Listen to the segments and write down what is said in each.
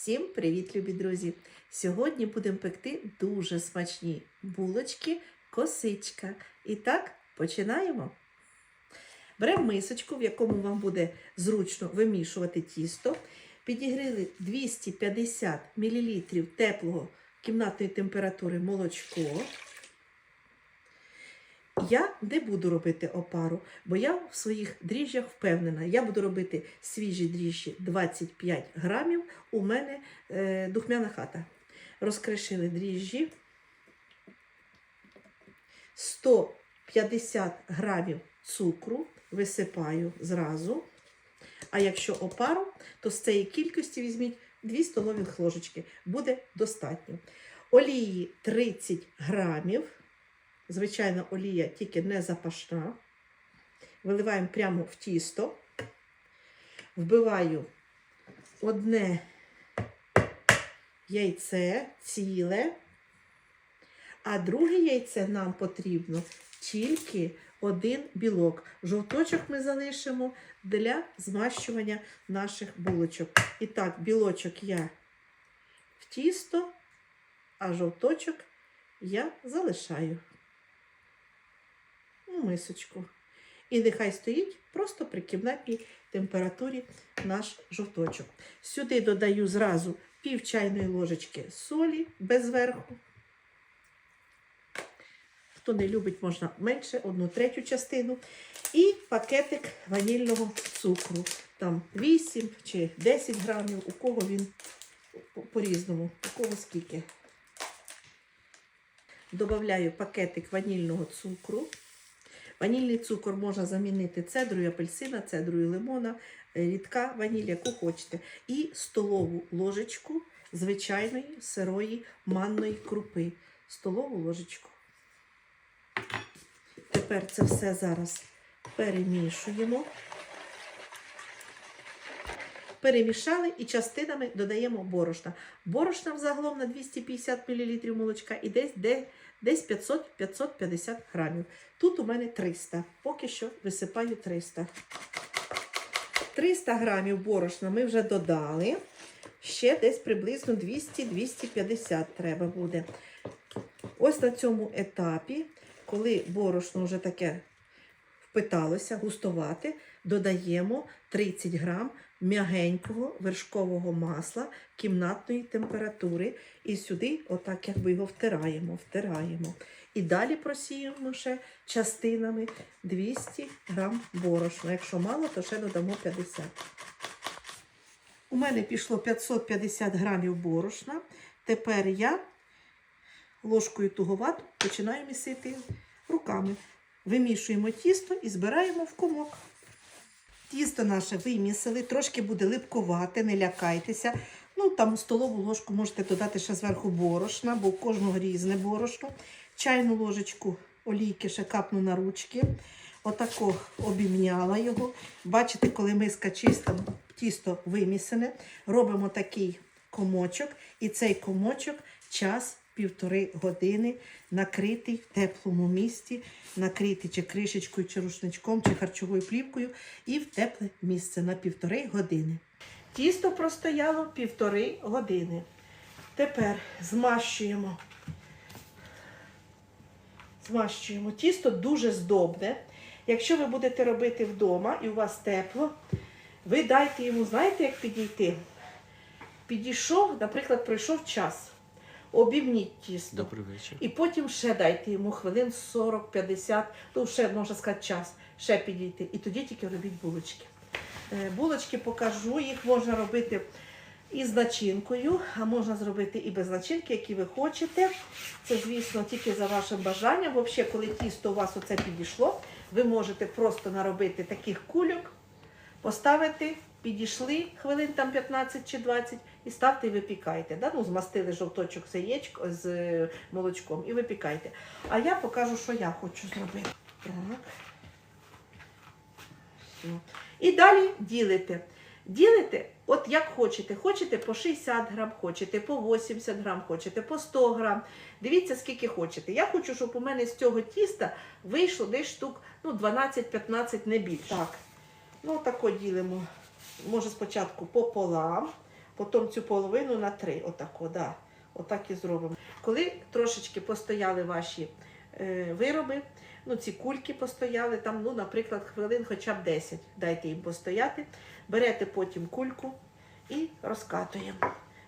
Всім привіт, любі друзі! Сьогодні будемо пекти дуже смачні булочки косичка. І так, починаємо. Беремо мисочку, в якому вам буде зручно вимішувати тісто. Підігріли 250 мл теплого кімнатної температури молочко. Я не буду робити опару, бо я в своїх дріжджах впевнена. Я буду робити свіжі дріжджі 25 грамів. У мене е, духмяна хата. Розкришили дріжджі. 150 грамів цукру висипаю зразу. А якщо опару, то з цієї кількості візьміть 2 столові ложечки. Буде достатньо. Олії 30 грамів. Звичайна олія тільки не запашна. Виливаємо прямо в тісто. Вбиваю одне яйце ціле, а друге яйце нам потрібно тільки один білок. Жовточок ми залишимо для змащування наших булочок. І так, білочок я в тісто, а жовточок я залишаю мисочку. І нехай стоїть просто при кімнатній температурі наш жовточок. Сюди додаю зразу пів чайної ложечки солі без верху. Хто не любить, можна менше, одну третю частину. І пакетик ванільного цукру. Там 8 чи 10 грамів, у кого він по- по-різному, у кого скільки. Добавляю пакетик ванільного цукру. Ванільний цукор можна замінити цедрою апельсина, цедрою лимона, е, рідка ваніль, яку хочете. І столову ложечку звичайної сирої манної крупи. Столову ложечку. Тепер це все зараз перемішуємо. Перемішали і частинами додаємо борошна. Борошна взагалом на 250 мл молочка і десь, де, десь 500-550 грамів. Тут у мене 300. Поки що висипаю 300. 300 грамів борошна ми вже додали. Ще десь приблизно 200-250 треба буде. Ось на цьому етапі, коли борошно вже таке впиталося, густувати, додаємо 30 грам м'ягенького вершкового масла кімнатної температури. І сюди, отак, якби його втираємо, втираємо. І далі просіємо ще частинами 200 грам борошна. Якщо мало, то ще додамо 50. У мене пішло 550 грамів борошна. Тепер я ложкою туговату починаю місити руками. Вимішуємо тісто і збираємо в комок. Тісто наше вимісили, трошки буде липкувати, не лякайтеся. Ну, там столову ложку можете додати ще зверху борошна, бо у кожного різне борошно. Чайну ложечку олійки ще капну на ручки. Отако обімняла його. Бачите, коли миска чиста, тісто вимісене, робимо такий комочок, і цей комочок час півтори години накритий в теплому місці, накритий чи кришечкою, чи рушничком, чи харчовою плівкою, і в тепле місце на півтори години. Тісто простояло півтори години. Тепер змащуємо. Змащуємо. Тісто дуже здобне. Якщо ви будете робити вдома і у вас тепло, ви дайте йому, знаєте, як підійти? Підійшов, наприклад, пройшов час. Обівніть тісто. Добрий вечір. І потім ще дайте йому хвилин 40-50, ну ще можна сказати час, ще підійти. І тоді тільки робіть булочки. Е, Булочки покажу, їх можна робити і з начинкою, а можна зробити і без начинки, які ви хочете. Це, звісно, тільки за вашим бажанням. Взагалі, коли тісто у вас оце підійшло, ви можете просто наробити таких кульок, поставити, підійшли хвилин там 15 чи 20 і ставте і випікайте. Да? Ну, змастили жовточок з яєчко з е, молочком і випікайте. А я покажу, що я хочу зробити. Так. Все. І далі ділите. Ділите, от як хочете. Хочете по 60 грам, хочете по 80 грам, хочете по 100 грам. Дивіться, скільки хочете. Я хочу, щоб у мене з цього тіста вийшло десь штук ну, 12-15, не більше. Так. Ну, тако ділимо. Може, спочатку пополам, потім цю половину на три. Отако, да. Отак і зробимо. Коли трошечки постояли ваші е, вироби, ну ці кульки постояли, там, ну, наприклад, хвилин хоча б 10, дайте їм постояти, берете потім кульку і розкатуємо.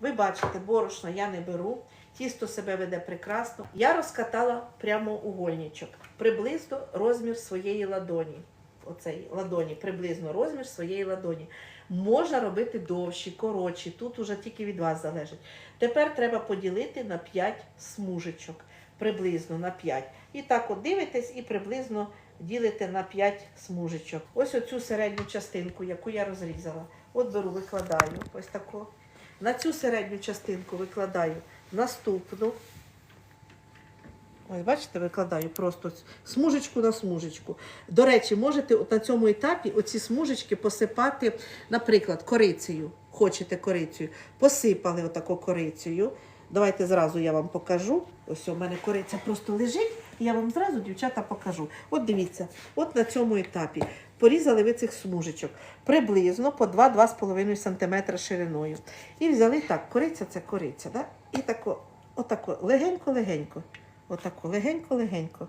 Ви бачите, борошна я не беру, тісто себе веде прекрасно. Я розкатала прямоугольничок, приблизно розмір своєї ладоні. Оцей ладоні, приблизно розмір своєї ладоні. Можна робити довші, коротші, тут уже тільки від вас залежить. Тепер треба поділити на 5 смужечок, приблизно на 5. І так от дивитесь і приблизно ділите на 5 смужечок. Ось оцю середню частинку, яку я розрізала. От беру, викладаю ось таку. На цю середню частинку викладаю наступну. Ось, бачите, викладаю просто смужечку на смужечку. До речі, можете на цьому етапі оці смужечки посипати, наприклад, корицею. Хочете корицею. Посипали отако корицею. Давайте зразу я вам покажу. Ось у мене кориця просто лежить, і я вам зразу, дівчата, покажу. От дивіться, от на цьому етапі порізали ви цих смужечок приблизно по 2-2,5 см шириною. І взяли так, кориця це кориця. Да? І тако, отако, легенько-легенько. Отако, легенько-легенько.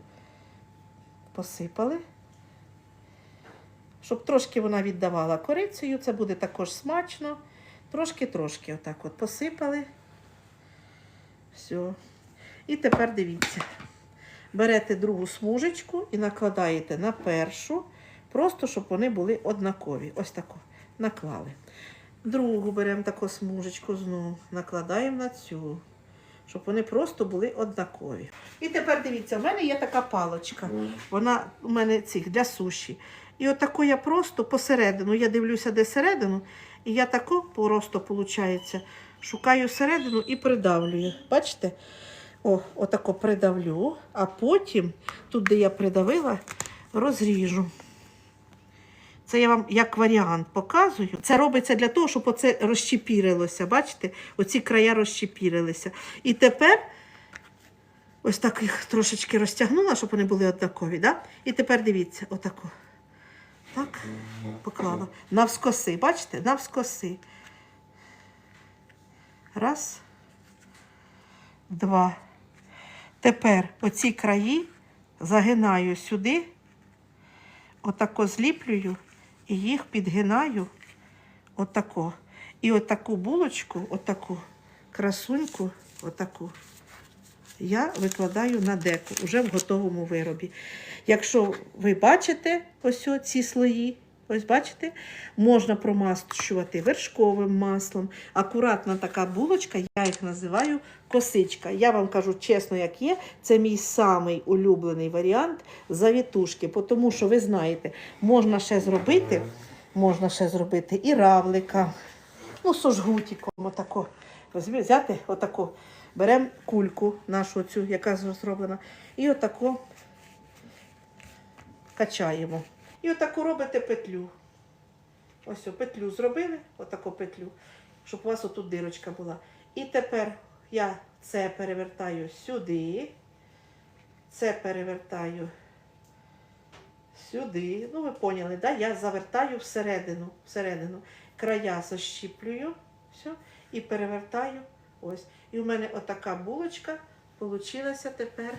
Посипали. Щоб трошки вона віддавала корицею, це буде також смачно. Трошки-трошки отак от посипали. Все. І тепер дивіться. Берете другу смужечку і накладаєте на першу, просто щоб вони були однакові. Ось тако. Наклали. Другу беремо таку смужечку знову, накладаємо на цю, щоб вони просто були однакові. І тепер дивіться, в мене є така палочка. Вона у мене цих для суші. І отако я просто посередину, я дивлюся, де середину, і я тако просто, виходить, шукаю середину і придавлюю. Бачите? О, отако придавлю, а потім, тут, де я придавила, розріжу. Це я вам як варіант показую. Це робиться для того, щоб оце розщепірилося. Бачите? Оці края розщепірилися. І тепер ось так їх трошечки розтягнула, щоб вони були однакові. Да? І тепер дивіться, отако. Так, поклала. Навскоси, бачите? Навскоси. Раз. Два. Тепер оці краї загинаю сюди, отако зліплюю і їх підгинаю отако. І отаку булочку, отаку красуньку, отаку, я викладаю на деку вже в готовому виробі. Якщо ви бачите ось ці слої, ось бачите, можна промащувати вершковим маслом. Акуратна така булочка, я їх називаю косичка. Я вам кажу чесно, як є, це мій самий улюблений варіант завітушки, тому що ви знаєте, можна ще зробити, можна ще зробити і равлика, ну, сожгутіком, отако. Взяти отако. Беремо кульку нашу цю, яка зроблена, і отако качаємо. І отаку робите петлю. Ось петлю зробили, отаку петлю, щоб у вас отут дирочка була. І тепер я це перевертаю сюди, це перевертаю сюди. Ну, ви поняли, да? я завертаю всередину, всередину. Края защіплюю, все, і перевертаю. Ось. І у мене отака булочка получилася тепер.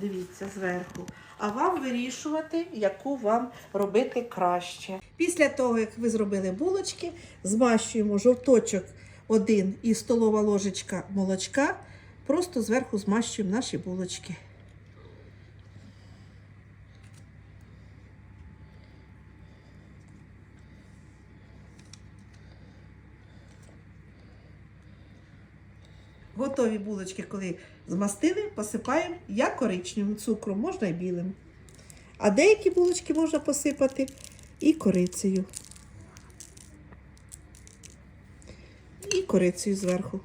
Дивіться зверху. А вам вирішувати, яку вам робити краще. Після того, як ви зробили булочки, змащуємо жовточок один і столова ложечка молочка. Просто зверху змащуємо наші булочки. Готові булочки, коли змастили, посипаємо як коричневим цукром, можна і білим. А деякі булочки можна посипати і корицею. І корицею зверху.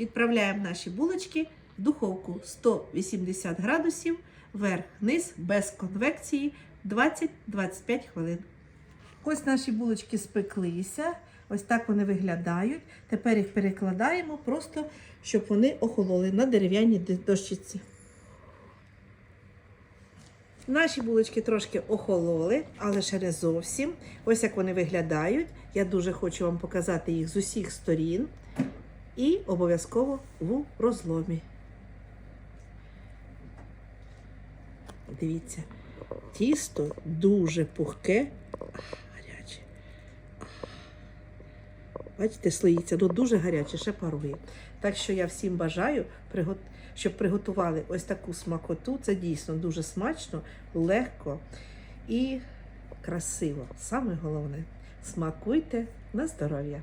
Відправляємо наші булочки в духовку 180 градусів, верх-низ без конвекції 20-25 хвилин. Ось наші булочки спеклися. Ось так вони виглядають. Тепер їх перекладаємо, просто щоб вони охололи на дерев'яній дощиці. Наші булочки трошки охололи, але ще не зовсім. Ось як вони виглядають. Я дуже хочу вам показати їх з усіх сторін. І обов'язково в розломі. Дивіться, тісто дуже пухке, гаряче. Бачите, слоїться, ну дуже гаряче, ще парує. Так що я всім бажаю, щоб приготували ось таку смакоту. Це дійсно дуже смачно, легко і красиво. Саме головне, смакуйте на здоров'я.